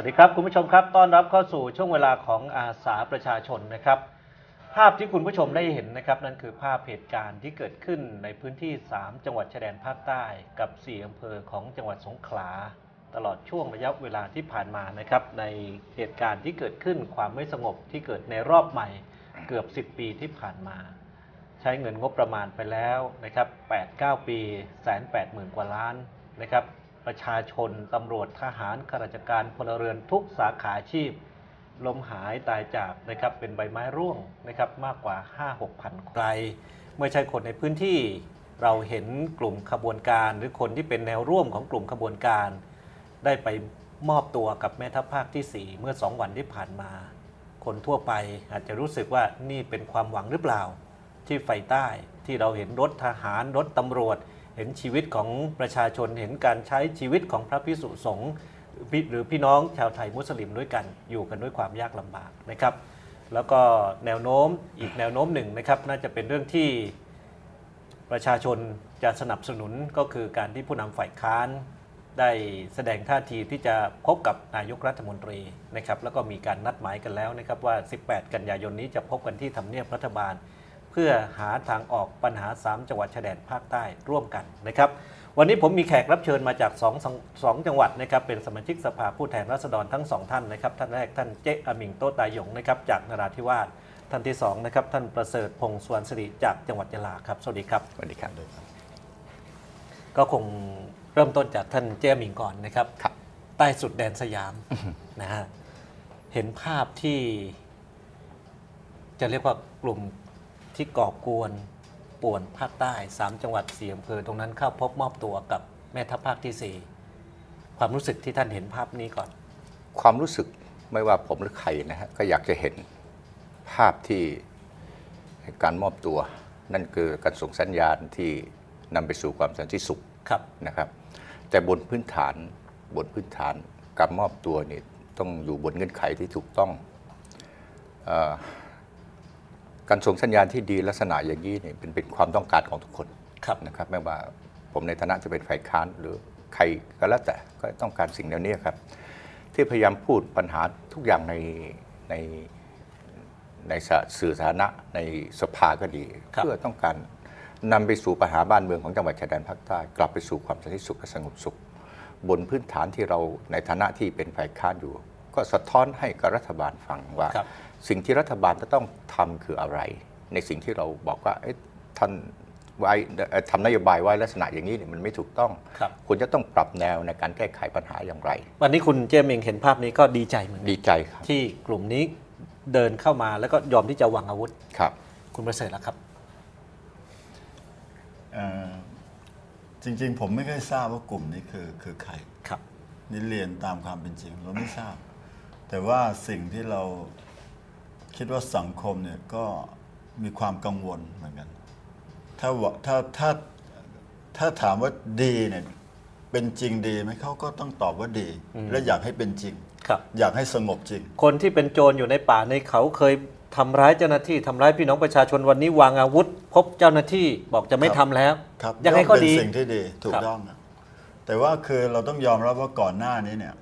วัสดีครับคุณผู้ชมครับต้อนรับเข้าสู่ช่วงเวลาของอาสาประชาชนนะครับ ภาพที่คุณผู้ชมได้เห็นนะครับนั่นคือภาพเหตุการณ์ที่เกิดขึ้นในพื้นที่ 3 จังหวัดชายแดนภาคใต้ กับ4อำเภอของจังหวัดสงขลา ตลอดช่วงระยะเวลาที่ผ่านมานะครับ ในเหตุการณ์ที่เกิดขึ้นความไม่สงบที่เกิดในรอบใหม่เกือบ 10 ปีที่ผ่านมา ใช้เงินงบประมาณไปแล้วนะครับ8-9 ปีแสนแปดหมื่นกว่าล้านนะครับ ประชาชนตำรวจทหารข้าราชการพลเรือนทุกสาขาอาชีพล้มหายตายจากนะครับเป็นใบไม้ร่วงนะครับมากกว่า 5-6พันใครเมื่อใช่คนในพื้นที่เราเห็นกลุ่มขบวนการหรือคนที่เป็นแนวร่วมของกลุ่มขบวนการ ได้ไปมอบตัวกับแม่ทัพภาคที่ 4 เมื่อ 2 วันที่ผ่านมา คนทั่วไปอาจจะรู้สึกว่านี่เป็นความหวังหรือเปล่า ที่ไฟใต้ที่เราเห็นรถทหารรถตำรวจ เห็นชีวิตของประชาชนเห็นการใช้ชีวิตของพระพิสุสงฆ์หรือพี่น้องชาวไทยมุสลิมด้วยกัน อยู่กันด้วยความยากลำบากนะครับ แล้วก็แนวโน้มอีกแนวโน้มหนึ่งนะครับ น่าจะเป็นเรื่องที่ประชาชนจะสนับสนุนก็คือการที่ผู้นำฝ่ายค้าน ได้แสดงท่าทีที่จะพบกับนายกรัฐมนตรีนะครับ แล้วก็มีการนัดหมายกันแล้วนะครับว่า 18 กันยายนนี้จะพบกันที่ทำเนียบรัฐบาล พื่อหาทางออกปัญหา 3 จังหวัดชายแดนภาคใต้ร่วมกันนะครับวันนี้ผมมีแขกรับเชิญมาจาก2องสองจังหวัดนะครับเป็นสมาชิกสภาผู้แทนราษฎรทั้งสองท่านนะครับท่านแรกท่านเจ๊อามิงโตตายหยงนะครับจากนราธิวาสท่านที่สองนะครับท่านประเสริฐพงษ์สวนสิริจากจังหวัดยะลาครับสวัสดีครับสวัสดีครับก็คงเริ่มต้นจากท่านเจ้าหมิงก่อนนะครับครับใต้สุดแดนสยามนะฮะเห็นภาพที่จะเรียกว่ากลุ่ม ที่ก่อกวนป่วนภาคใต้สามจังหวัดสี่อำเภอตรงนั้นเข้าพบมอบตัวกับแม่ทัพภาคที่สี่ความรู้สึกที่ท่านเห็นภาพนี้ก่อน ความรู้สึกไม่ว่าผมหรือใครนะฮะก็อยากจะเห็นภาพที่การมอบตัว นั่นคือการส่งสัญญาณที่นำไปสู่ความสันติสุขครับนะครับ แต่บนพื้นฐานบนพื้นฐานการมอบตัวนี่ต้องอยู่บนเงื่อนไขที่ถูกต้องเออ การส่งสัญญาณที่ดีลักษณะอย่างนี้เนี่ยเป็นเป็นความต้องการของทุกคนครับนะครับไม่ว่าผมในฐานะจะเป็นฝ่ายค้านหรือใครก็แล้วแต่ก็ต้องการสิ่งเหล่านี้ครับ ที่พยายามพูดปัญหาทุกอย่างในในในสะสื่อสาธารณะในสภาก็ดีครับเพื่อต้องการนำไปสู่ปัญหาบ้านเมืองของจังหวัดชายแดนภาคใต้กลับไปสู่ความสันติสุขและสงบสุข บนพื้นฐานที่เราในฐานะที่เป็นฝ่ายค้านอยู่ ก็สะท้อนให้กับรัฐบาลฟังว่าครับสิ่งที่รัฐบาลจะต้องทำคืออะไร ในสิ่งที่เราบอกว่าเอ๊ะท่านไว้เอ่อทำนโยบายไว้ลักษณะอย่างนี้เนี่ยมันไม่ถูกต้องครับควรจะต้องปรับแนวในการแก้ไขปัญหาอย่างไร วันนี้คุณเจมเองเห็นภาพนี้ก็ดีใจเหมือนกันดีใจครับที่กลุ่มนี้เดินเข้ามาแล้วก็ยอมที่จะวางอาวุธครับ คุณประเสริฐแล้วครับเอ่อจริงๆ ผมไม่เคยทราบว่ากลุ่มนี้คือคือใครครับ นี่เรียนตามความเป็นจริงเราไม่ทราบ แต่ว่าสิ่งที่เราคิดว่าสังคมเนี่ยก็มีความกังวลเหมือนกัน ถ้าว่าถ้าถ้าถ้าถามว่าดีเนี่ยเป็นจริงดีไหมเขาก็ต้องตอบว่าดี และอยากให้เป็นจริง ครับ อยากให้สงบจริง คนที่เป็นโจรอยู่ในป่าในเขาเคยทำร้ายเจ้าหน้าที่ทำร้ายพี่น้องประชาชนวันนี้วางอาวุธ พบเจ้าหน้าที่บอกจะไม่ครับ ทำแล้วครับยังไงก็ย่อมเป็นดีสิ่งที่ดีถูครักบต้องนะแต่ว่าคือเราต้องยอมรับว่าก่อนหน้านี้เนี่ย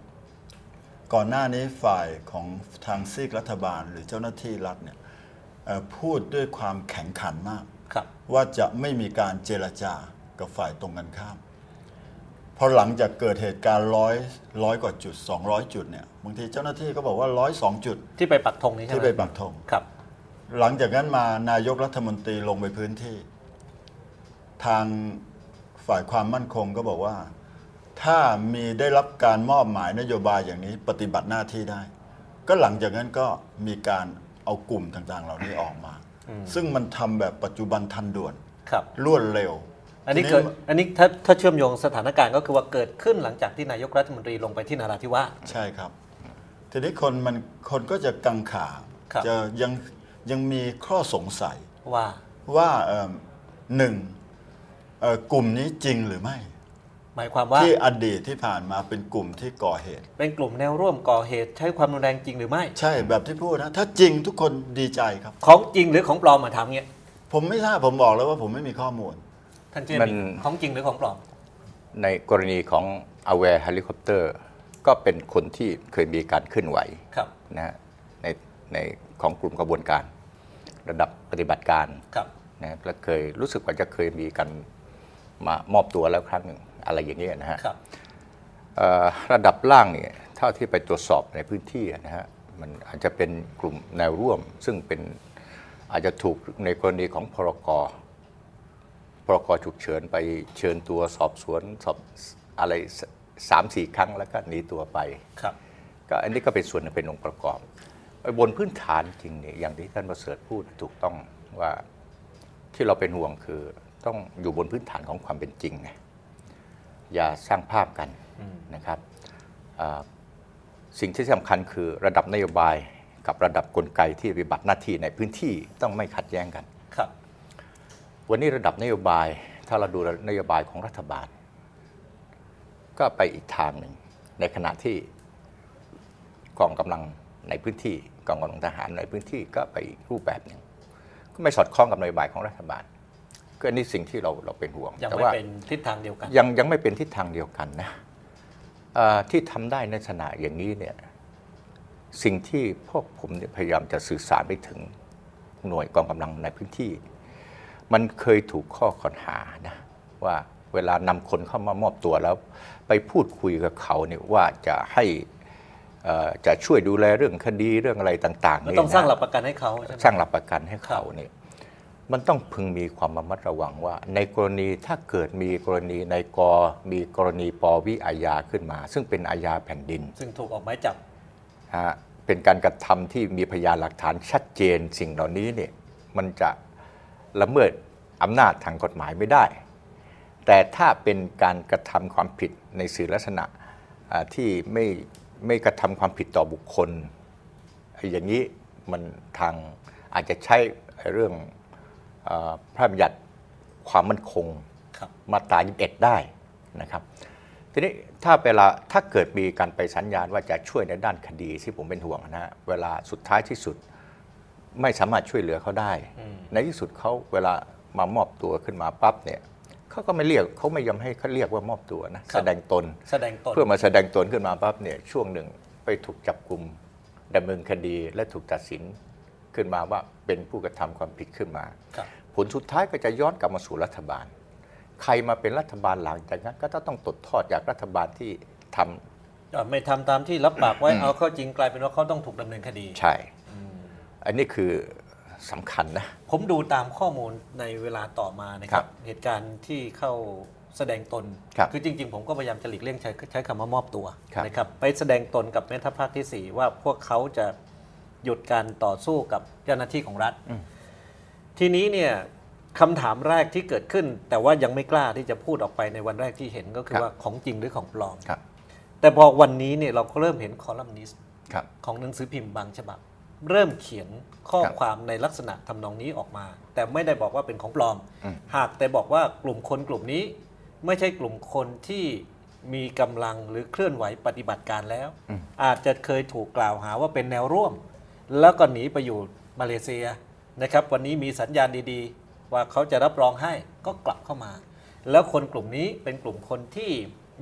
ก่อนหน้านี้ฝ่ายของทางซีกรัฐบาล หรือเจ้าหน้าที่รัฐเนี่ยเอ่อพูดด้วยความแข็งขันมากครับว่าจะไม่มีการเจรจากับฝ่ายตรงกันข้ามพอหลังจากเกิดเหตุการณ์ร้อยร้อยกว่าจุด 200 จุดเนี่ยบางทีเจ้าหน้าที่ก็บอกว่าร้อยสองจุด ที่ไปปักธงนี้ใช่ไหมที่ไปปักธงครับ หลังจากนั้นมานายกรัฐมนตรีลงไปพื้นที่ ทางฝ่ายความมั่นคงก็บอกว่า ถ้ามีได้รับการมอบหมายนโยบายอย่างนี้ปฏิบัติหน้าที่ได้ ก็หลังจากนั้นก็มีการเอากลุ่มต่างๆ เหล่านี้ออกมา ซึ่งมันทำแบบปัจจุบันทันด่วนครับ รวดเร็ว อันนี้ทีเกิดอันนี้ถ้าถ้าเชื่อมโยงสถานการณ์ก็คือว่าเกิดขึ้นหลังจากที่นายกรัฐมนตรีลงไปที่นาราธิวาส ใช่ครับ ทีนี้คนมันคนก็จะกังขาครับ จะยังยังมีข้อสงสัยว่า ว่าเอิ่มหนึ่งเอ่อกลุ่มนี้จริงหรือไม่ หมายความว่าที่อดีตที่ผ่านมาเป็นกลุ่มที่ก่อเหตุ เป็นกลุ่มแนวร่วมก่อเหตุใช้ความรุนแรงจริงหรือไม่ ใช่แบบที่พูดนะถ้าจริงทุกคนดีใจครับ ของจริงหรือของปลอมมาถามเงี้ยผมไม่ทราบผมบอกแล้วว่าผมไม่มีข้อมูล ท่านเจมัมี่นของจริงหรือของปลอม ในกรณีของ Aware Helicopter ก็เป็นคนที่เคยมีการเคลื่อนไหวครับ นะฮะในในของกลุ่มกระบวนการ ระดับปฏิบัติการครับ นะและเคยรู้สึกว่าจะเคยมีกันมามอบตัวแล้วครั้งหนึ่ง อะไรอย่างเงี้ยนะฮะครับเอ่อระดับล่างเนี่ยเท่าที่ไปตรวจสอบในพื้นที่นะฮะมันอาจจะเป็นกลุ่มแนวร่วม ซึ่งเป็นอาจจะถูกในกรณีของพรกพรกฉุกเฉินไปเชิญตัวสอบสวนสอบอะไรสสามสี่ครั้งแล้วก็หนีตัวไปครับก็อันนี้ก็เป็นส่วนหนึ่งเป็นองค์ประกอบบนพื้นฐานจริงเนี่ยอย่างที่ท่านประเสริฐพูดถูกต้องว่าที่เราเป็นห่วงคือต้องอยู่บนพื้นฐานของความเป็นจริงไง อย่าสร้างภาพกันอืมนะครับอ่าสิ่งที่สำคัญคือระดับนโยบายกับระดับกลไกที่ปฏิบัติหน้าที่ในพื้นที่ต้องไม่ขัดแย้งกันครับ วันนี้ระดับนโยบายถ้าเราดูนโยบายของรัฐบาล ก็ไปอีกทางหนึ่งในขณะที่กองกำลังในพื้นที่กองกำลังทหารในพื้นที่ก็ไปอีกรูปแบบหนึ่งก็ไม่สอดคล้องกับนโยบายของรัฐบาล ก็อันนี้สิ่งที่เราเราเป็นห่วงยังแต่ไม่ว่าเป็นทิศทางเดียวกัน ยังยังไม่เป็นทิศทางเดียวกันนะเอ่อที่ทำได้ในขณะอย่างนี้เนี่ยสิ่งที่พวกผมเนี่ยพยายามจะสื่อสารไปถึงหน่วยกองกำลังในพื้นที่ มันเคยถูกข้อขอนหานะว่าเวลานำคนเข้ามามอบตัวแล้ว ไปพูดคุยกับเขาเนี่ยว่าจะให้เอ่อจะช่วยดูแลเรื่องคดีเรื่องอะไรต่างๆก็เนี่ยต้องสร้างหลันะกประกันให้เขาใช่ไหม สร้างหลักประกันให้เขาเนี่ย มันต้องพึงมีความระมัดระวังว่า ในกรณีถ้าเกิดมีกรณีในกอมีกรณีปวิอาญาขึ้นมา ซึ่งเป็นอาญาแผ่นดิน ซึ่งถูกออกหมายจับนะฮะเป็นการกระทำที่มีพยานหลักฐานชัดเจนสิ่งเหล่านี้เนี่ยมันจะละเมิดอำนาจทางกฎหมายไม่ได้ แต่ถ้าเป็นการกระทำความผิดในสื่อลักษณะอ่าที่ไม่ไม่กระทำความผิดต่อบุคคลไอ้อย่างนี้มันทางอาจจะใช้เรื่องอา พระราชบัญญัติความมั่นคงครับมาตรา 21 ได้นะครับ ทีนี้ถ้าเวลาถ้าเกิดมีการไปสัญญาณว่าจะช่วยในด้านคดีที่ผมเป็นห่วงนะฮะเวลาสุดท้ายที่สุดไม่สามารถช่วยเหลือเขาได้อืมในที่สุดเขาเวลามามอบตัวขึ้นมาปั๊บเนี่ยเขาก็ไม่เรียกเขาไม่ยอมให้เขาเรียกว่ามอบตัวนะแสดงตนแสดงตน เพื่อมาแสดงตนขึ้นมาปั๊บเนี่ยช่วงหนึ่งไปถูกจับกลุ่มดำเนินคดีและถูกตัดสิน ขึ้นมาว่าเป็นผู้กระทำความผิดขึ้นมาครับผลสุดท้ายก็จะย้อนกลับมาสู่รัฐบาล ใครมาเป็นรัฐบาลหลังจากนั้นก็ต้องตดทอดจากรัฐบาลที่ทำอ่าไม่ทำตามที่รับปากไว้เอาเข้าจริงกลายเป็นว่าเขาต้องถูกดำเนินคดี ใช่ อันนี้คือสำคัญนะ ผมดูตามข้อมูลในเวลาต่อมานะคครัรับบเหตุการณ์ที่เข้าแสดงตนครับอจริง ๆ ผมก็พยายามจะหลีกเลี่ยงใช้ใช้คำว่ามอบตัวครับนะครับไปแสดงตนกับแม่ทัพภาคที่ 4 ว่าพวกเขาจะ หยุดการต่อสู้กับเจ้าหน้าที่ของรัฐ ทีนี้เนี่ยคำถามแรกที่เกิดขึ้น แต่ว่ายังไม่กล้าที่จะพูดออกไปในวันแรกที่เห็นก็คือครับว่าของจริงหรือของปลอมครับแต่พอวันนี้เนี่ยเราก็เริ่มเห็นคอลัมนิสต์ครับของหนังสือพิมพ์บางฉบับ เริ่มเขียนข้อครับความในลักษณะทำนองนี้ออกมา แต่ไม่ได้บอกว่าเป็นของปลอมอืมหากแต่บอกว่ากลุ่มคนกลุ่มนี้ ไม่ใช่กลุ่มคนที่มีกำลังหรือเคลื่อนไหวปฏิบัติการแล้วอืมอาจจะเคยถูกกล่าวหาว่าเป็นแนวร่วม แล้วก็หนีไปอยู่มาเลเซียนะครับ วันนี้มีสัญญาณดีๆ ว่าเขาจะรับรองให้ก็กลับเข้ามา แล้วคนกลุ่มนี้เป็นกลุ่มคนที่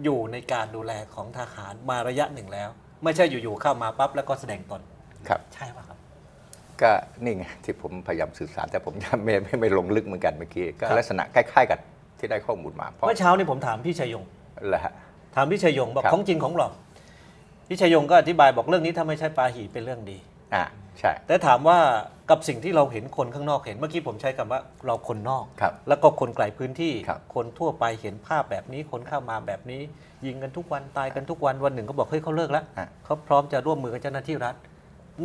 อยู่ในการดูแลของทหารมาระยะหนึ่งแล้ว ไม่ใช่อยู่ๆเข้ามาปั๊บแล้วก็แสดงตนครับ ใช่ป่ะครับ ก็นี่ไงที่ผมพยายามสื่อสารแต่ผมยังไม่ไม่ไม่ลงลึกเหมือนกันเมื่อกี้ก็ครับ ลักษณะคล้ายๆกับที่ได้ข้อมูลมาเพราะเมื่อเช้านี่ผมถามพี่ชัยยง แหละฮะ ถามพี่ชัยยงบอกครับ ของจริงของปลอมพี่ชัยยงก็อธิบายบอกเรื่องนี้ถ้าไม่ใช่ปาหีเป็นเรื่องดี อ่าใช่ แต่ถามว่ากับสิ่งที่เราเห็นคนข้างนอกเห็นเมื่อกี้ผมใช้คำว่าเราคนนอก ครับแล้วก็คนไกลพื้นที่ครับ คนทั่วไปเห็นภาพแบบนี้คนเข้ามาแบบนี้ ยิงกันทุกวันตายกันทุกวันวันหนึ่งก็บอกเฮ้ยเขาเลิกแล้วอะเขาพร้อมจะร่วมมือกับเจ้าหน้าที่รัฐ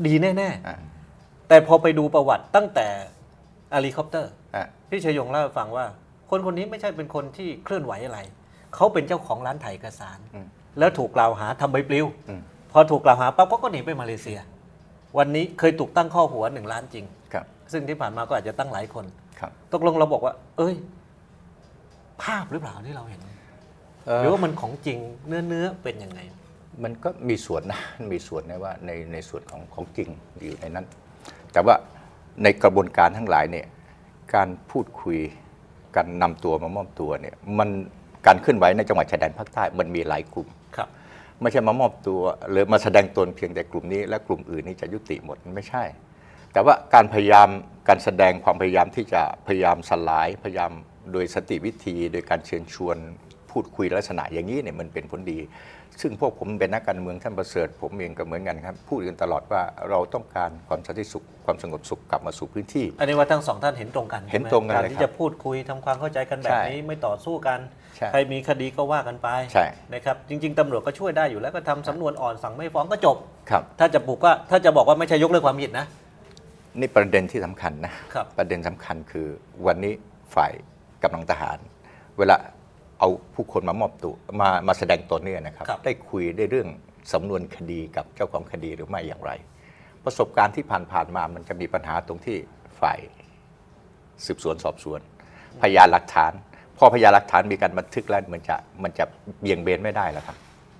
ดีแน่ อ่าๆแต่พอไปดูประวัติตั้งแต่เฮลิคอปเตอร์ อ่าพี่ชยยงเล่าให้ฟังว่า คนคนนี้ไม่ใช่เป็นคนที่เคลื่อนไหวอะไร เขาเป็นเจ้าของร้านถ่ายเอกสาร อืมแล้วถูกกล่าวหาทำใบปลิว อืม พอถูกกล่าวหาปั๊บเขาก็หนีไปมาเลเซีย วันนี้เคยถูกตั้งข้อหัวหนึ่งล้านจริง ครับ ซึ่งที่ผ่านมาก็อาจจะตั้งหลายคน ครับตกลงเราบอกว่า เอ้ย ภาพหรือเปล่าที่เราเห็น เอ่อหรือว่ามันของจริงเนื้อเนื้อเป็นยังไง มันก็มีส่วนนะ มีส่วนในว่าในในส่วนของของจริงอยู่ในนั้น แต่ว่าในกระบวนการทั้งหลายเนี่ย การพูดคุย การนำตัวมามอบตัวเนี่ย มันการเคลื่อนไหวในจังหวัดชายแดนภาคใต้มันมีหลายกลุ่ม ครับ ไม่ใช่มามอบตัวหรือมาแสดงตนเพียงแต่กลุ่มนี้ และกลุ่มอื่นนี่จะยุติหมดมันไม่ใช่ แต่ว่าการพยายามการแสดงความพยายามที่จะพยายามสลายพยายามโดยสติวิธี โดยการเชิญชวนพูดคุยลักษณะอย่างนี้เนี่ยมันเป็นผลดี ซึ่งพวกผมเป็นนักการเมืองท่านประเสริฐผมเองก็เหมือนกันครับ พูดกันตลอดว่าเราต้องการความสันติสุขความสงบสุขกลับมาสู่พื้นที่ อันนี้ว่าทั้งสองท่านเห็นตรงกันเห็นใช่ไมตรงกันการเลยที่ครับจะพูดคุยทำความเข้าใจกันแบบใช่นี้ไม่ต่อสู้กัน ใช่ใครมีคดีก็ว่ากันไปใช่นะครับจริง ๆตำรวจก็ช่วยได้อยู่แล้วก็ทำสำนวนอ่อนสั่งไม่ฟ้องก็จบ ครับ ถ้าจะบุกก็ถ้าจะบอกว่าไม่ใช่ยกเลิกความผิดนะ นี่ประเด็นที่สำคัญนะ ครับ ประเด็นสำคัญคือวันนี้ฝ่ายกำลังทหาร เวลาเอาผู้คนมามอบตัวมามาแสดงตนเนี่ยนะครับ ครับ ได้คุยได้เรื่องสำนวนคดีกับเจ้าของคดีหรือไม่อย่างไร ประสบการณ์ที่ผ่านๆมามันจะมีปัญหาตรงที่ฝ่ายสืบสวนสอบสวน พยานหลักฐาน พอพยานหลักฐานมีการบันทึกแล้วมันจะมันจะเบี่ยงเบนไม่ได้แล้วครับ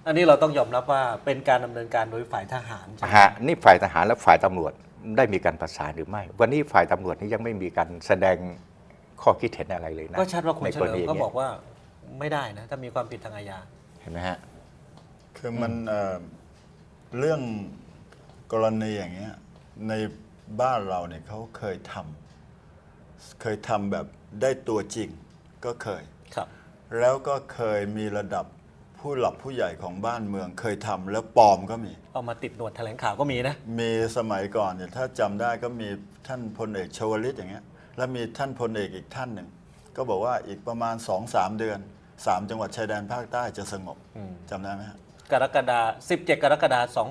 อันนี้เราต้องยอมรับว่าเป็นการดำเนินการโดยฝ่ายทหารใช่ไหมฮะนี่ฝ่ายทหารและฝ่ายตำรวจได้มีการประสานหรือไม่ วันนี้ฝ่ายตำรวจนี่ยังไม่มีการแสดงข้อคิดเห็นอะไรเลยนะก็ชัดว่าคุณในเฉกรลิมณีก็เนี้บอกว่าไม่ได้นะถ้ามีความผิดทางอาญาเห็นไหมฮะคือมันเอ่อเรื่องกรณีอย่างเงี้ยในบ้านเราเนี่ยเขาเคยทำเคยทำแบบได้ตัวจริง ก็เคย ครับ แล้วก็เคยมีระดับผู้หลักผู้ใหญ่ของบ้านเมืองเคยทำแล้วปลอมก็มี เอามาติดหนวดแถลงข่าวก็มีนะ มีสมัยก่อนเนี่ยถ้าจำได้ก็มีท่านพลเอกชวลิตอย่างเงี้ยแล้วมีท่านพลเอกอีกท่านหนึ่ง ก็บอกว่าอีกประมาณ2-3เดือน3จังหวัดชายแดนภาคใต้จะสงบอืม จำได้ไหมฮะ กรกฎาคม17 กรกฎาคม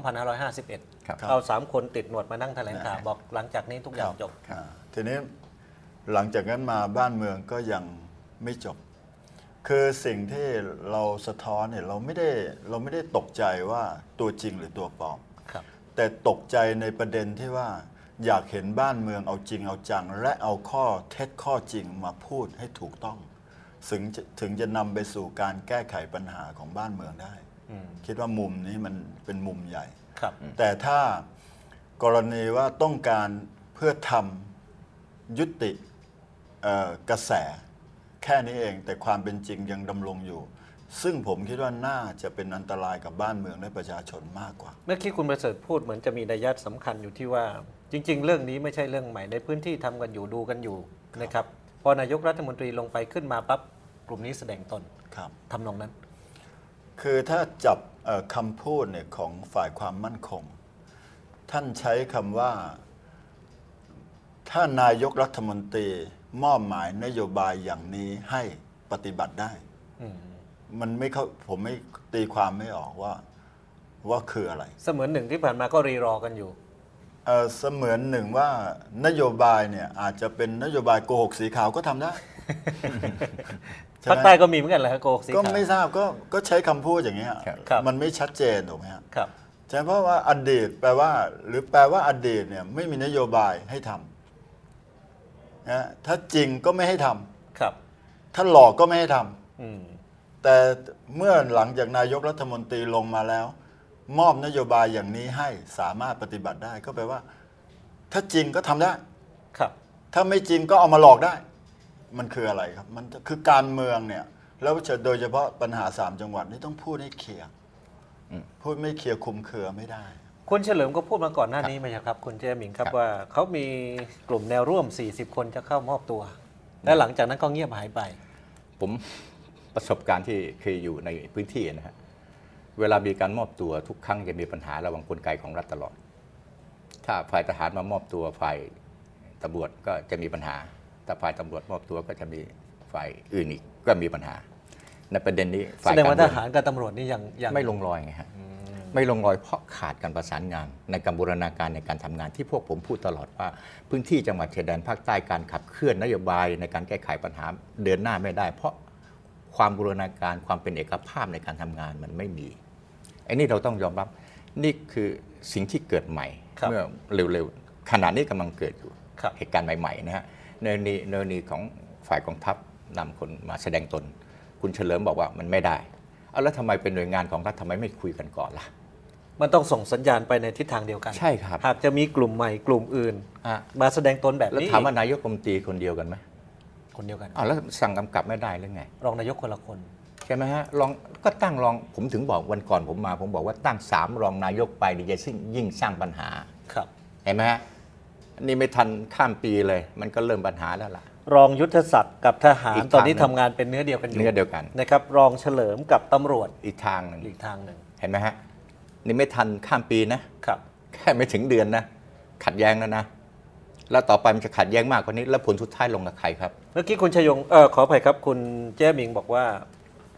2551 ครับ เอาสามคนติดหนวดมานั่งแถลงข่าว บอกหลังจากนี้ทุกอย่างจบ อ่าทีนี้หลังจากนั้นมาบ้านเมืองก็ยัง ไม่จบ คือสิ่งที่เราสะท้อนเนี่ยเราไม่ได้เราไม่ได้ตกใจว่าตัวจริงหรือตัวปลอมครับ แต่ตกใจในประเด็นที่ว่า อยากเห็นบ้านเมืองเอาจริงเอาจัง และเอาข้อเท็จข้อจริงมาพูดให้ถูกต้องถึงจะถึงจะนำไปสู่การแก้ไขปัญหาของบ้านเมืองได้อืมคิดว่ามุมนี้มันเป็นมุมใหญ่ครับแต่ถ้ากรณีว่าต้องการเพื่อทำยุติเอ่อกระแสแค่นี้เอง แต่ความเป็นจริงยังดำรงอยู่ ซึ่งผมคิดว่าน่าจะเป็นอันตรายกับบ้านเมืองและประชาชนมากกว่า เมื่อกี้คุณประเสริฐพูดเหมือนจะมีนัยยะสำคัญอยู่ที่ว่า จริง ๆ เรื่องนี้ไม่ใช่เรื่องใหม่ในพื้นที่ทำกันอยู่ดูกันอยู่นะครับพอนายกรัฐมนตรีลงไปขึ้นมาปั๊บกลุ่มนี้แสดงตนครับ ทำนองนั้น คือถ้าจับเอ่อคำพูดเนี่ยของฝ่ายความมั่นคง ท่านใช้คำว่า ถ้านายกรัฐมนตรี มอบหมายนโยบายอย่างนี้ให้ปฏิบัติได้อืมมันไม่เข้าผมไม่ตีความไม่ออกว่า ว่าคืออะไร เสมือนหนึ่งที่ผ่านมาก็รีรอกันอยู่เอ่อเสมือนหนึ่งว่านโยบายเนี่ยอาจจะเป็นนโยบายโกหกสีขาวก็ทำได้ใช่ภาคไหมใต้ก็มีเหมือนกันเหรอฮะโกหกสีก็ขาวไม่ทราบก็ก็ใช้คำพูดอย่างเงี้ยครับครับมันไม่ชัดเจนถูกไหมฮะครับใช่เพราะว่าอดีตแปลว่า หรือแปลว่าอดีตเนี่ยไม่มีนโยบายให้ทำ นะถ้าจริงก็ไม่ให้ทำครับ ถ้าหลอกก็ไม่ให้ทำอืมแต่เมื่อหลังจากนายกรัฐมนตรีลงมาแล้ว มอบนโยบายอย่างนี้ให้สามารถปฏิบัติได้ก็แปลว่า ถ้าจริงก็ทำได้ครับ ถ้าไม่จริงก็เอามาหลอกได้ มันคืออะไรครับ มันคือการเมืองเนี่ยแล้วโดยเฉพาะปัญหาสามจังหวัดนี่ต้องพูดให้เคลียร์อืมพูดไม่เคลียร์คลุมเครือไม่ได้ คุณเฉลิมก็พูดมาก่อนหน้านี้ไหมครับ คุณเจหมิงครับครับว่าเขามีกลุ่มแนวร่วม 40 คนจะเข้ามอบตัว และหลังจากนั้นก็เงียบหายไป ผมประสบการณ์ที่เคยอยู่ในพื้นที่นะฮะเวลามีการมอบตัวทุกครั้งจะมีปัญหาระหว่างกลไกของรัฐตลอด ถ้าฝ่ายทหารมามอบตัวฝ่ายตำรวจก็จะมีปัญหา ถ้าฝ่ายตำรวจมอบตัวก็จะมีฝ่ายอื่นอีกก็มีปัญหา ในประเด็นนี้แสฝ่ายดงการว่าเมืทองหารกับตำรวจนี่ยังยังไม่ลงรอยไงฮะ ไม่ลงรอยเพราะขาดการประสานงาน ในการบูรณาการในการทำงานที่พวกผมพูดตลอดว่า พื้นที่จังหวัดชายแดนภาคใต้การขับเคลื่อนนโยบายในการแก้ไขปัญหาเดินหน้าไม่ได้ เพราะความบูรณาการความเป็นเอกภาพในการทำงานมันไม่มีไอ้นี่เราต้องยอมรับนี่คือสิ่งที่เกิดใหม่ครับเมื่อเร็วๆขณะนี้กำลังเกิดอยู่ครับเหตุการณ์ใหม่ๆนะฮะในนีในนีของฝ่ายกองทัพนำคนมาแสดงตน คุณเฉลิมบอกว่ามันไม่ได้เอาแล้วทำไมเป็นหน่วยงานของรัฐทำไมไม่คุยกันก่อนล่ะ มันต้องส่งสัญญาณไปในทิศทางเดียวกัน ใช่ครับ หากจะมีกลุ่มใหม่กลุ่มอื่น อะมาแสดงตนแบบแล้วนี้ถามว่านายกรัฐมนตรีคนเดียวกันไหมคนเดียวกันอ้าวแล้วสั่งกำกับไม่ได้หรือไง รองนายกคนละคน ใช่ไหมฮะรองก็ตั้งรองผมถึงบอกวันก่อนผมมา ผมบอกว่าตั้งสามรองนายกไปดีจะซึ่งยิ่งสร้างปัญหา ครับ เห็นไหมฮะนี่ไม่ทันข้ามปีเลย มันก็เริ่มปัญหาแล้วล่ะ รองยุทธศักดิ์กับทหารอีกทางตอนนี้ทำงานเป็นเนื้อเดียวกันอยู่เนื้อเดียวกัน นะครับ รองเฉลิมกับตำรวจอีกทางหนึงอีกทางหนึ่ง เห็นไหมฮะ นี่ไม่ทันข้ามปีนะครับ แค่ไม่ถึงเดือนนะ ขัดแย้งแล้วนะ แล้วต่อไปมันจะขัดแย้งมากกว่านี้ แล้วผลสุดท้ายลงกับใครครับ เมื่อกี้คุณชยงเออขออภัยครับ คุณเจ้หมิงบอกว่า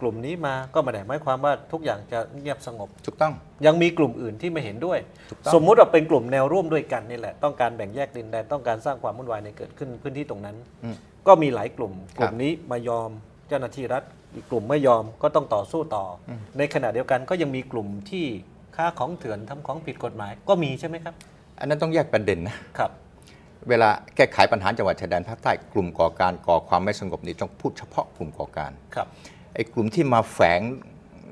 กลุ่มนี้มาก็ไม่ได้หมายความว่าทุกอย่างจะเงียบสงบ ถูกต้อง ยังมีกลุ่มอื่นที่ไม่เห็นด้วย ถูกต้อง สมมุติว่าเป็นกลุ่มแนวร่วมด้วยกันนี่แหละ ต้องการแบ่งแยกดินแดนต้องการสร้างความวุ่นวายในเกิดขึ้นพื้นที่ตรงนั้น อืม ก็มีหลายกลุ่มครับกลุ่มนี้มายอมเจ้าหน้าที่รัฐ อีกกลุ่มไม่ยอมก็ต้องต่อสู้ต่ออในขณะเดียวกันก็ยังมีกลุ่มที่ ค้าของเถื่อนทำของผิดกฎหมายก็มีใช่ไหมครับ อันนั้นต้องแยกประเด็นนะครับ เวลาแก้ไขปัญหาจังหวัดชายแดนภาคใต้กลุ่มก่อการก่อความไม่สงบนี่ต้องพูดเฉพาะกลุ่มก่อการครับไอ้กลุ่มที่มาแฝง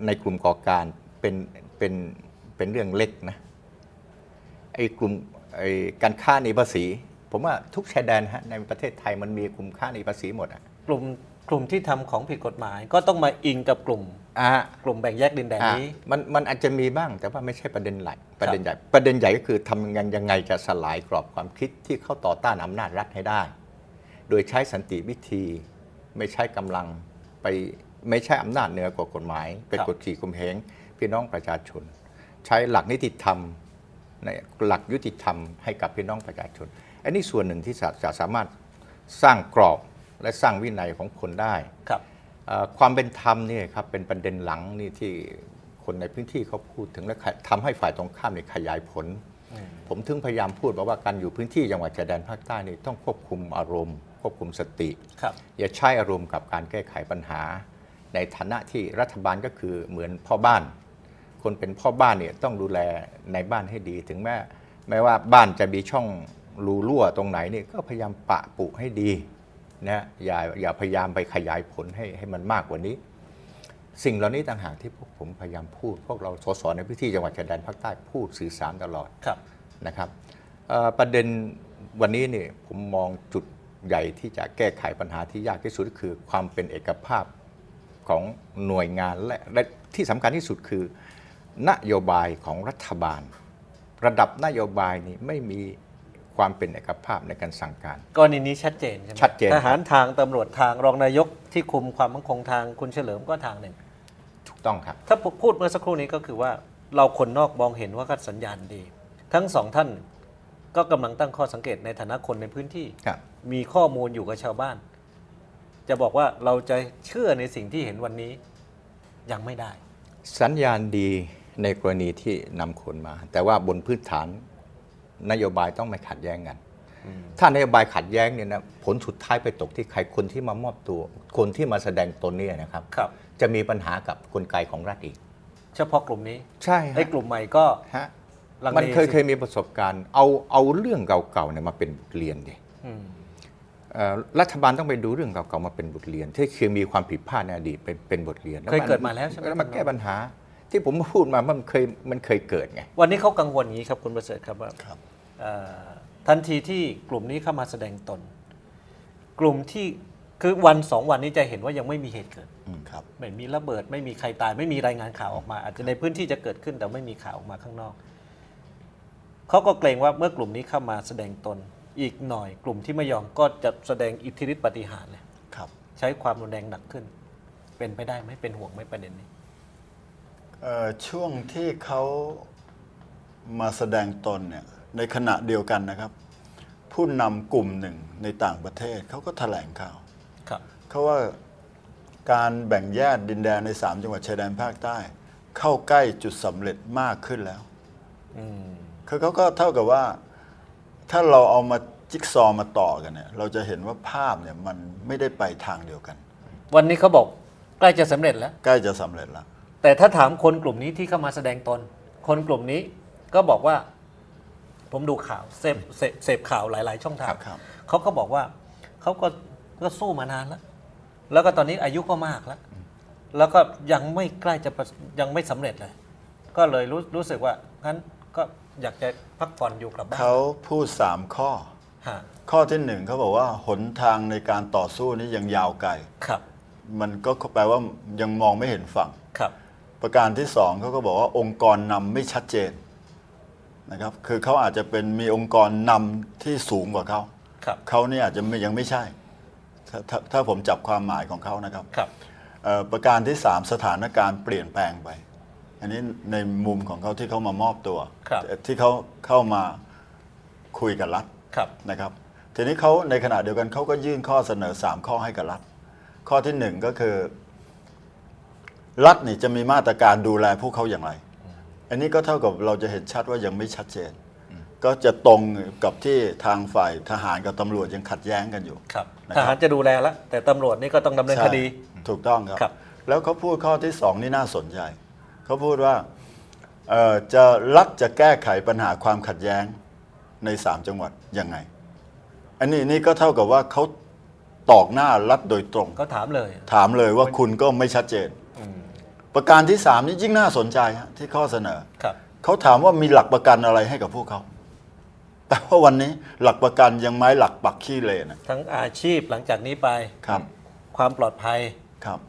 ในกลุ่มก่อการเป็นเป็นเป็นเรื่องเล็กนะไอ้กลุ่มไอ้การฆ่าหนีภาษี ผมว่าทุกชายแดนฮะในประเทศไทยมันมีกลุ่มฆ่าหนีภาษีหมดอะกลุ่ม กลุ่มที่ทำของผิดกฎหมาย ก็ต้องมาอิงกับกลุ่มอะกลุ่มแบ่งแยกดินแดนอะนี้มันมันอาจจะมีบ้างแต่ว่าไม่ใช่ประเด็นหลักประเด็นใหญ่ประเด็นใหญ่ก็คือทำยังไงยังไงจะสลายกรอบความคิดที่เข้าต่อต้านอำนาจรัฐให้ได้ โดยใช้สันติวิธี ไม่ใช้กำลังไปไม่ใช่อำนาจเหนือกว่ากฎหมาย เป็นครับกฎขี่ข่มเหงพี่น้องประชาชน ใช้หลักนิติธรรมในหลักยุติธรรมให้กับพี่น้องประชาชน อันนี้ส่วนหนึ่งที่จะจะสามารถสร้างกรอบ และสร้างวินัยของคนได้ครับเอ่อความเป็นธรรมเนี่ยครับเป็นประเด็นหลังนี่ที่คนในพื้นที่เขาพูดถึงและขะทำให้ฝ่ายตรงข้ามเนี่ยขยายผล ผมถึงพยายามพูดบอกว่าการอยู่พื้นที่จังหวัดชายแดนภาคใต้นี่ต้องควบคุมอารมณ์ ควบคุมสติครับอย่าใช้อารมณ์กับการแก้ไขปัญหา ในฐานะที่รัฐบาลก็คือเหมือนพ่อบ้าน คนเป็นพ่อบ้านเนี่ยต้องดูแลในบ้านให้ดี ถึงแม้แม้ว่าบ้านจะมีช่องรูรั่วตรงไหนนี่ก็พยายามปะปุให้ดี นะอย่าอย่าพยายามไปขยายผลให้ให้มันมากกว่านี้ สิ่งเหล่านี้ต่างหากที่พวกผมพยายามพูด พวกเราสสในพื้นที่จังหวัดชายแดนภาคใต้พูดสื่อสารตลอดครับนะครับเอ่อประเด็นวันนี้เนี่ยผมมองจุดใหญ่ที่จะแก้ไขปัญหาที่ยากที่สุดก็คือความเป็นเอกภาพของหน่วยงานและและที่สำคัญที่สุดคือ นโยบายของรัฐบาล ระดับนโยบายนี่ไม่มี ความเป็นเอกภาพในการสั่งการ กรณีนี้ชัดเจนใช่ไหมชัดเจน ทหารทางตำรวจทางรองนายกที่คุมความมั่นคงทางคุณเฉลิมก็ทางหนึ่ง ถูกต้องครับ ถ้าพูดเมื่อสักครู่นี้ก็คือว่าเราคนนอกมองเห็นว่าก็สัญญาณดี ทั้งสองท่านก็กำลังตั้งข้อสังเกตในฐานะคนในพื้นที่ ครับ มีข้อมูลอยู่กับชาวบ้าน จะบอกว่าเราจะเชื่อในสิ่งที่เห็นวันนี้ยังไม่ได้ สัญญาณดีในกรณีที่นำคนมา แต่ว่าบนพื้นฐาน นโยบายต้องไม่ขัดแย้งกัน ถ้านโยบายขัดแย้งเนี่ยนะผลสุดท้ายไปตกที่ใครคนที่มามอบตัว คนที่มาแสดงตนเนี่ยนะครับครับจะมีปัญหากับกลไกของรัฐอีก เฉพาะกลุ่มนี้ใช่ไอ้กลุ่มใหม่ก็ฮะลังเลมันเคยสิเคยมีประสบการณ์ เอาเอาเรื่องเก่าๆเนี่ยมาเป็นบทเรียนดิอืมเอ่อรัฐบาลต้องไปดูเรื่องเก่าๆมาเป็นบทเรียน ที่เคยมีความผิดพลาดในอดีตเป็นเป็นบทเรียนเคยเกิดมาแล้วใช่ไหมแล้วมาแก้ปัญหา ที่ผมพูดมามันเคยมันเคยเกิดไง วันนี้เขากังวลอย่างนี้ครับคุณประเสริฐครับว่าครับเอ่อทันทีที่กลุ่มนี้เข้ามาแสดงตน กลุ่มที่คือวันสองวันนี้จะเห็นว่ายังไม่มีเหตุเกิดครับไม่มีระเบิด ไม่มีใครตาย ไม่มีรายงานข่าวออกมา อาจจะในพื้นที่จะเกิดขึ้นแต่ไม่มีข่าวออกมาข้างนอกเขาก็เกรงว่าเมื่อกลุ่มนี้เข้ามาแสดงตน อีกหน่อย กลุ่มที่ไม่ยอมก็จะแสดงอิทธิฤทธิปฏิหารย์เลยครับใช้ความรุนแรงหนักขึ้น เป็นไปได้ไหมเป็นห่วงไหมประเด็นนี้เอ่อ ช่วงที่เขามาแสดงตนเนี่ยในขณะเดียวกันนะครับ ผู้นำกลุ่มหนึ่งในต่างประเทศเขาก็แถลงข่าวครับเขาว่าการแบ่งแยกดินแดนใน3จังหวัดชายแดนภาคใต้ เข้าใกล้จุดสำเร็จมากขึ้นแล้วอืมคือเขาก็เท่ากับว่า ถ้าเราเอามาจิ๊กซอว์มาต่อกันเนี่ย เราจะเห็นว่าภาพเนี่ยมันไม่ได้ไปทางเดียวกัน วันนี้เขาบอกใกล้จะสำเร็จแล้ว ใกล้จะสำเร็จแล้ว แต่ถ้าถามคนกลุ่มนี้ที่เข้ามาแสดงตน คนกลุ่มนี้ก็บอกว่า ผมดูข่าวเสพเสพเสพข่าวหลาย ๆ ช่องทางครับ เขาก็บอกว่าเขาก็ก็สู้มานานแล้ว แล้วก็ตอนนี้อายุก็มากแล้ว แล้วก็ยังไม่ใกล้จะประสยังไม่สำเร็จเลย ก็เลยรู้รู้สึกว่างั้นก็อยากจะพักผ่อนอยู่กับบ้านเขาพูดสามข้อ ฮะข้อที่หนึ่งเขาบอกว่าหนทางในการต่อสู้นี้ยังยาวไกล ครับ มันก็แปลว่ายังมองไม่เห็นฝั่ง ครับ ประการที่สองเขาก็บอกว่าองค์กรนำไม่ชัดเจนนะครับคือเขาอาจจะเป็นมีองค์กรนำที่สูงกว่าเขาครับเขาเนี่ยอาจจะไม่ยังไม่ใช่ถ้าถ้าถ้าผมจับความหมายของเขานะครับครับ เอ่อประการที่สามสถานการณ์เปลี่ยนแปลงไป อันนี้ในมุมของเขาที่เขามามอบตัวครับ ที่เขาเข้ามาคุยกับรัฐ ครับ นะครับทีนี้เขาในขณะเดียวกันเขาก็ยื่นข้อเสนอ 3 ข้อให้กับรัฐ ข้อที่หนึ่งก็คือ รัฐนี่จะมีมาตรการดูแลพวกเขาอย่างไร อันนี้ก็เท่ากับเราจะเห็นชัดว่ายังไม่ชัดเจน ก็จะตรงกับที่ทางฝ่ายทหารกับตำรวจยังขัดแย้งกันอยู่ครับนะครับทหารจะดูแลแล้วแต่ตำรวจนี่ก็ต้องดำเนินคดี ใช่ถูกต้องครับครับแล้วเขาพูดข้อที่สองนี่น่าสนใจเขาพูดว่าเอ่อจะรัฐจะแก้ไขปัญหาความขัดแย้งในสามจังหวัดยังไง อันนี้นี่ก็เท่ากับว่าเขาตอกหน้ารัฐโดยตรง ก็ถามเลย ถามเลยว่าคุณก็ไม่ชัดเจนอืม ประการที่สามนี่ยิ่งน่าสนใจฮะที่ข้อเสนอ ครับ เขาถามว่ามีหลักประกันอะไรให้กับพวกเขา แต่ว่าวันนี้หลักประกันยังไม้หลักปักขี้เลนะทั้งอาชีพหลังจากนี้ไป ครับ ความปลอดภัยครับ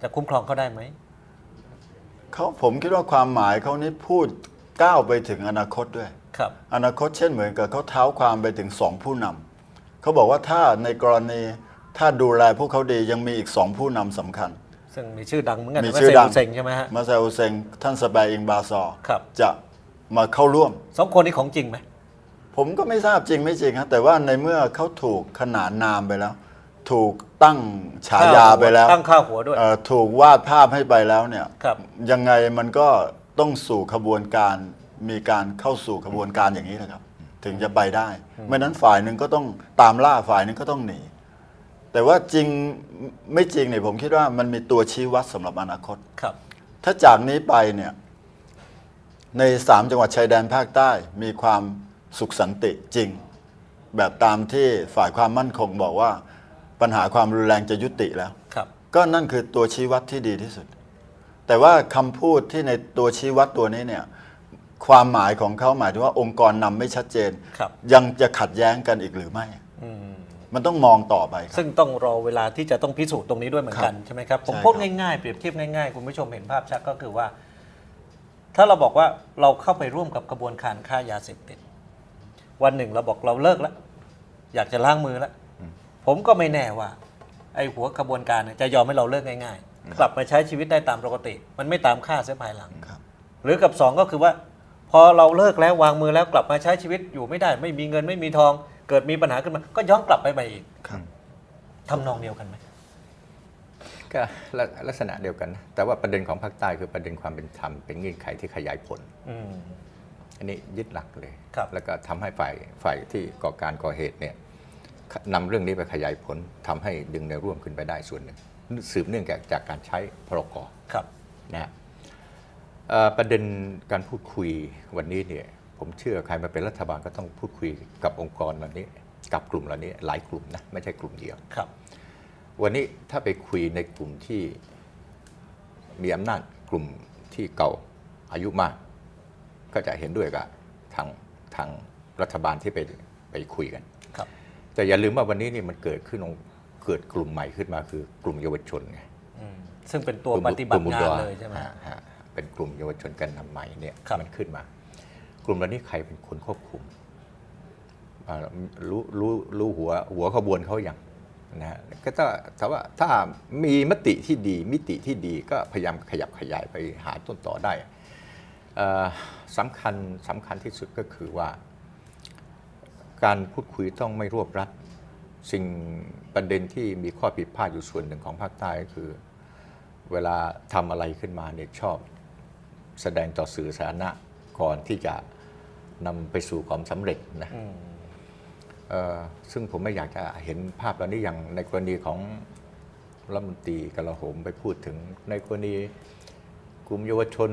จะคุ้มครองเขาได้ไหม เขาผมคิดว่าความหมายเขานี้พูดก้าวไปถึงอนาคตด้วย ครับ อนาคตเช่นเหมือนกับเขาเท้าความไปถึงสองผู้นำเขาบอกว่าถ้าในกรณีถ้าดูแลพวกเขาดียังมีอีกสองผู้นำสำคัญ ซึ่งมีชื่อดังเหมือนกันมีนะชื่อดังเซลเซงใช่ไหมฮะมาซาอุเซงท่านสแบอิงบาซอร์ครับจะมาเข้าร่วมสองคนนี้ของจริงไหมผมก็ไม่ทราบจริงไม่จริงฮะแต่ว่าในเมื่อเขาถูกขนานนามไปแล้ว ถูกตั้งฉายาไปแล้วตั้งค่าหัวด้วยเอ่อถูกวาดภาพให้ไปแล้วเนี่ยครับยังไงมันก็ต้องสู่ขบวนการมีการเข้าสู่ขบวนการอย่างนี้นะครับ ถึงจะไปได้ ไม่นั้นฝ่ายหนึ่งก็ต้องตามล่าฝ่ายหนึ่งก็ต้องหนี แต่ว่าจริงไม่จริงเนี่ยผมคิดว่ามันมีตัวชี้วัดสำหรับอนาคต ครับ ถ้าจากนี้ไปเนี่ยในสามจังหวัดชายแดนภาคใต้มีความสุขสันติจริง แบบตามที่ฝ่ายความมั่นคงบอกว่า ปัญหาความรุนแรงจะยุติแล้ว ครับ ก็นั่นคือตัวชี้วัดที่ดีที่สุด แต่ว่าคำพูดที่ในตัวชี้วัดตัวนี้เนี่ยความหมายของเขาหมายถึงว่าองค์กรนำไม่ชัดเจน ครับ ยังจะขัดแย้งกันอีกหรือไม่ อืม มันต้องมองต่อไปครับ ซึ่งต้องรอเวลาที่จะต้องพิสูจน์ตรงนี้ด้วยเหมือนกันครับใช่ไหมครับ ผมใช่พูดครับง่ายๆ เปรียบเทียบง่ายๆ คุณผู้ชมเห็นภาพชัดก็คือว่า ถ้าเราบอกว่าเราเข้าไปร่วมกับกระบวนการค้ายาเสพติด วันหนึ่งเราบอกเราเลิกแล้ว อยากจะล้างมือแล้ว ผมก็ไม่แน่ว่า ไอ้หัวกระบวนการเนี่ยจะยอมให้เราเลิกง่ายๆ กลับมาใช้ชีวิตได้ตามปกติ มันไม่ตามค่าเสียภายหลังครับหรือกับสองก็คือว่า พอเราเลิกแล้ววางมือแล้วกลับมาใช้ชีวิตอยู่ไม่ได้ ไม่มีเงินไม่มีทอง เกิดมีปัญหาขึ้นมา ก็ย้อนกลับไปใหม่อีกครับทำนองเดียวกันไหมก็ลักลักษณะเดียวกันนะแต่ว่าประเด็นของภาคใต้คือประเด็นความเป็นธรรมเป็นเงื่อนไขที่ขยายผลอืมอันนี้ยึดหลักเลยครับแล้วก็ทำให้ฝ่ายฝ่ายที่ก่อการก่อเหตุเนี่ยนำเรื่องนี้ไปขยายผลทำให้ดึงแนวร่วมขึ้นไปได้ส่วนหนึ่งสืบเนื่องจากจากการใช้พรกครับนะฮะเอ่อประเด็นการพูดคุยวันนี้เนี่ย ผมเชื่อใครมาเป็นรัฐบาลก็ต้องพูดคุยกับองค์กรเหล่านี้ กับกลุ่มเหล่านี้หลายกลุ่มนะไม่ใช่กลุ่มเดียวครับ วันนี้ถ้าไปคุยในกลุ่มที่มีอำนาจกลุ่มที่เก่าอายุมาก ก็จะเห็นด้วยกับทางทางรัฐบาลที่ไปไปคุยกันครับแต่อย่าลืมว่าวันนี้นี่มันเกิดขึ้นองค์เกิดกลุ่มใหม่ขึ้นมาคือกลุ่มเยาวชนไงอืมซึ่งเป็นตัวกลุ่มปฏิบัติกลุ่มงานอุดรเลยใช่ไหมฮะฮะเป็นกลุ่มเยาวชนกันนำใหม่เนี่ยครับมันขึ้นมา กลุ่มเหล่านี้ใครเป็นคนควบคุมรู้รู้รู้หัวหัวขบวนเขาอย่างนะฮะก็ถ้าถ้าว่าถ้ามีมติที่ดีมิติที่ดีก็พยายามขยับขยายไปหาต้นต่อได้สำคัญสำคัญที่สุดก็คือว่า การพูดคุยต้องไม่รวบรัดสิ่งประเด็นที่มีข้อผิดพลาดอยู่ส่วนหนึ่งของภาคใต้ก็คือ เวลาทำอะไรขึ้นมาเนี่ยชอบ แสดงต่อสื่อสาธารณะก่อนที่จะ นำไปสู่ความสำเร็จนะอืมเอ่อซึ่งผมไม่อยากจะเห็นภาพเหล่านี้อย่างในกรณีของรัฐมนตรีกลาโหมไปพูดถึง ในกรณีกลุ่มเยาวชน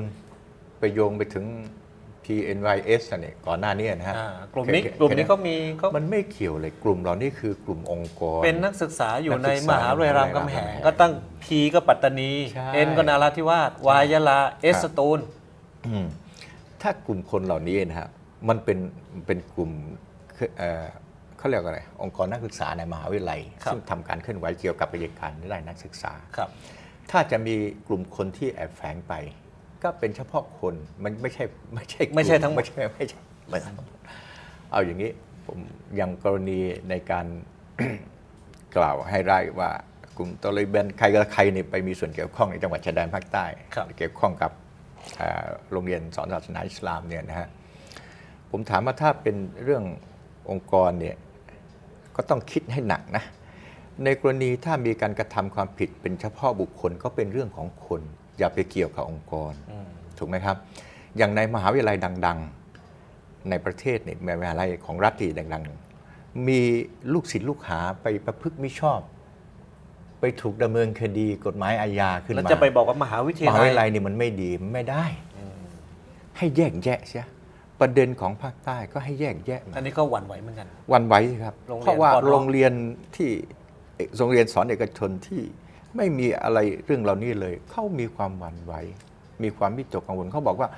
ไปโยงไปถึง PNYS อันนี่ก่อนหน้านี้นะฮะอ่ากลุ่มนี้แค่กลุ่มนี้เขามีเขามันไม่เกี่ยวเลยกลุ่มเหล่านี้คือกลุ่มองค์กร เป็นนักศึกษาอยู่นัในกศึกษามหาวิทยาลัยรามคำแหงรามคำแหงก็ตั้งพีก็ปัตตานีใช่เอ็นก็นาราธิวาสวายยะลาเอสครับสตูลอืมถ้ากลุ่มคนเหล่านี้นะฮะ มันเป็นเป็นกลุ่มเอ่อเขเขาเรียกว่าอะไร องค์กรนักศึกษาในมหาวิทยาลัยครับซึ่งทำการเคลื่อนไหวเกี่ยวกับกิจการด้านนักศึกษาครับ ถ้าจะมีกลุ่มคนที่แอบแฝงไป ก็เป็นเฉพาะคนมันไม่ใช่ไม่ใช่กลุ่ไม่ใช่ทั้งหมดไม่ใช่ไม่ใช่ไม่ใช่ทั้งหมดเอาอย่างนี้ผมอย่างกรณีในการกล่าวให้ได้ายว่ากลุ่มตอริบันใครกับใครเนี่ยไปมีส่วนเกี่ยวข้องในจังหวัดชายแดนภาคใต้ครับเกี่ยวข้องกับเอ่อโรงเรียนสอนศาสนาอิสลามเนี่ยนะฮะ ผมถามว่าถ้าเป็นเรื่ององค์กรเนี่ยก็ต้องคิดให้หนักนะ ในกรณีถ้ามีการกระทำความผิดเป็นเฉพาะบุคคลก็เป็นเรื่องของคน อย่าไปเกี่ยวกับองค์กรอืมถูกไหมครับ อย่างในมหาวิทยาลัยดัง ๆ ในประเทศเนี่ยมหาวิทยาลัยของรัฐที่ดังๆ มีลูกศิษย์ลูกหาไปประพฤติมิชอบ ไปถูกดำเนินคดีกฎหมายอาญาขึ้นแล้วมาจะไปบอกว่ามหาวิทมยาหาลัวิยทยาลัยนี่มันไม่ดีมันไม่ได้ ให้แยกแยะเสีย ประเด็นของภาคใต้ก็ให้แยกแยะมาอันนี้ก็หวั่นไหวเหมือนกัน วันไหวสิครับ โรงเรียนเพราะว่าปอนอโรงเรียนที่เอกโรงเรียนสอนเอกชนที่ไม่มีอะไรเรื่องเหล่านี้เลย เขามีความหวั่นไหว มีความวิตกกังวลเขาบอกว่า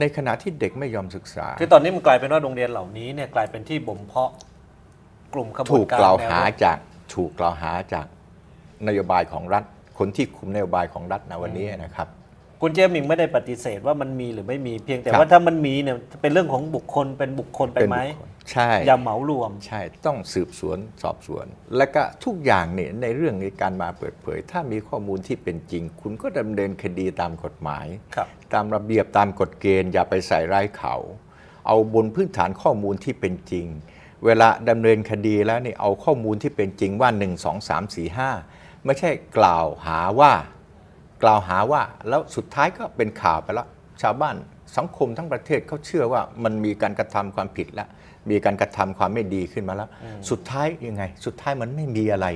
ในขณะที่เด็กไม่ยอมศึกษา คือตอนนี้มันกลายเป็นว่าโรงเรียนเหล่านี้เนี่ยกลายเป็นที่บ่มเพาะกลุ่มขบวถูนกการกล่าวแนหารบจากถูกกล่าวหาจากนโยบายของรัฐ คนที่คุมนโยบายของรัฐนะวันนี้นะครับ คุณเจมิงไม่ได้ปฏิเสธว่ามันมีหรือไม่มีเพียงแต่ครับ ว่าถ้ามันมีเนี่ยเป็นเรื่องของบุคคลเป็นบุคคลไปเป็นไหมบุคคลใช่ อย่าเหมารวม ใช่ ต้องสืบสวนสอบสวน และก็ทุกอย่างเนี่ยในเรื่องในการมาเปิดเผย ถ้ามีข้อมูลที่เป็นจริง คุณก็ดำเนินคดีตามกฎหมาย ครับ ตามระเบียบตามกฎเกณฑ์อย่าไปใส่ร้ายเขา เอาบนพื้นฐานข้อมูลที่เป็นจริง เวลาดำเนินคดีแล้วนี่เอาข้อมูลที่เป็นจริงว่า 1 2 3 4 5 ไม่ใช่กล่าวหาว่า กล่าวหาว่าแล้วสุดท้ายก็เป็นข่าวไปแล้ว ชาวบ้านสังคมทั้งประเทศเขาเชื่อว่ามันมีการกระทำความผิดแล้ว มีการกระทำความไม่ดีขึ้นมาแล้ว สุดท้ายยังไง สุดท้ายมันไม่มีอะไร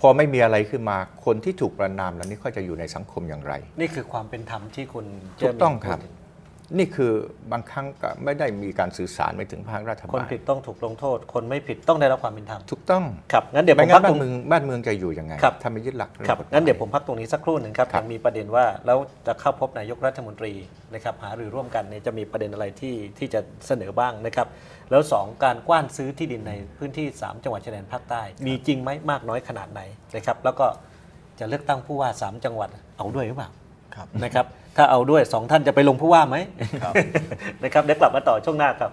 พอไม่มีอะไรขึ้นมาคนที่ถูกประนามแล้วนี่เขาจะอยู่ในสังคมอย่างไร นี่คือความเป็นธรรมที่คุณเจถูมิกต้องครับ นี่คือบางครั้งก็ไม่ได้มีการสื่อสารไปถึงภาครัฐคนบาลผิดต้องถูกลงโทษ คนไม่ผิดต้องได้รับความเป็นธรรมถูกต้องครับงั้นเดี๋ยวผไม่มงั้พันกบ้าตรนงเมืองบ้านเมืองจะอยู่ยังไงครับถ้าไม่ยึดหลักเรื่องครับกฎหมางั้นเดี๋ยวผมพักตรงนี้สักครู่หนึ่งครับครับยังมีประเด็นว่าแล้วจะเข้าพบนายกรัฐมนตรีนะครับหารือร่วมกันเนี่ยจะมีประเด็นอะไรที่ที่จะเสนอบ้างนะครับแล้วสองการกว้านซื้อที่ดินในพื้นที่ 3 จังหวัดชายแดนภาคใต้ มีจริงไหมมากน้อยขนาดไหนนะครับแล้วก็จะเลือกตั้งผู้ว่า 3 จังหวัดเอาด้วยหรือเปล่าครับนะครับ ถ้าเอาด้วยสองท่านจะไปลงผู้ว่าไหมนะครับเดี๋ยวกลับมาต่อช่วงหน้าครับ